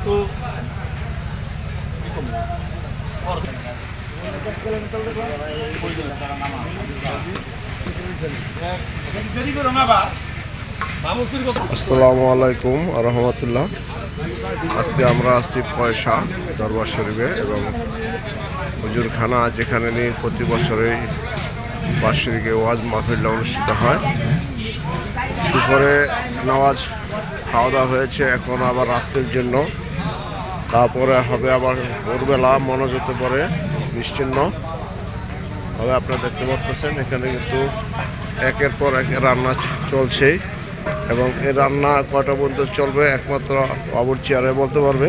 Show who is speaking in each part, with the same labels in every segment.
Speaker 1: একটু
Speaker 2: আসসালামু আলাইকুম রহমতুল্লাহ। আজকে আমরা আছি পয়সা দরবার শরীফে এবং হুজুরখানা যেখানে নিয়ে প্রতি বছরই বার্ষিকে ওয়াজ মাহফিল অনুষ্ঠিত হয়। দুপুরে নামাজ খাওয়া দাওয়া হয়েছে, এখন আবার রাত্রের জন্য তারপরে হবে আবার ভোরবেলা মনোযত পরে নিশ্চিন্ন হবে আপনারা দেখতে পাচ্ছেন, এখানে কিন্তু একের পর এক রান্না চলছেই এবং এই রান্না কটা পর্যন্ত চলবে একমাত্র বাবুর চেয়ারে বলতে পারবে।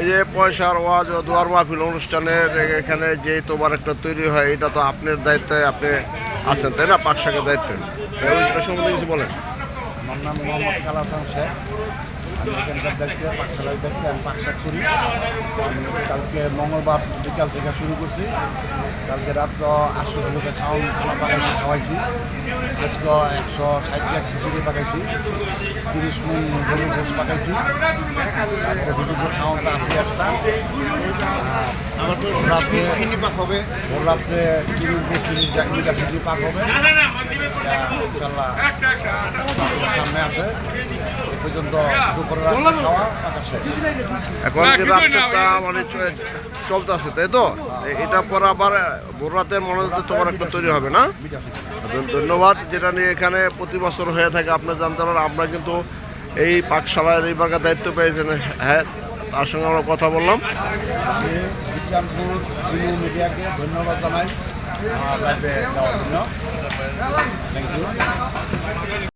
Speaker 2: এই যে পয়সার ওয়াজ ও দোয়ার মাহফিল অনুষ্ঠানের এখানে যে তোমার একটা তৈরি হয়, এটা তো আপনার দায়িত্বে আপনি আছেন, তাই না? পাকশাকের দায়িত্বে। সম্বন্ধে কিছু বলেন।
Speaker 3: আমার নাম মোহাম্মদ কালাসান শেখ। আমি এখানকার দায়িত্বে পাকশালার দায়িত্বে আমি পাকশাক করি। আমি কালকে মঙ্গলবার বিকাল থেকে শুরু করছি। কালকে রাত্র আটশো লোকে খাওয়ান খানা পাকাইছি খাওয়াইছি। আজকে একশো ষাট খিচুড়ি পাকাইছি। তিরিশ মন গরুর ভোজ পাকাইছি তারপরে খাওয়ানটা আশি আসটা রাত্রে পাক হবে ভোর রাত্রে তিরিশ তিরিশ দুইটা খিচুড়ি পাক হবে। ইনশাল্লাহ সামনে আছে। পর্যন্ত দুপুরে খাওয়া পাকা
Speaker 2: এখন রাত্রেটা মানে চলতেছে, তাই তো? এটা পর আবার রাতের মনোযোগ তোমার একটা তৈরি হবে, না। ধন্য- ধন্যবাদ, যেটা নিয়ে এখানে প্রতি বছর হয়ে থাকে আপনার জানতে পারেন আমরা কিন্তু এই পাকশালার এই বাগার দায়িত্ব পেয়েছেন হ্যাঁ তার সঙ্গে আমরা কথা বললাম।
Speaker 3: ধন্যবাদ জানাই।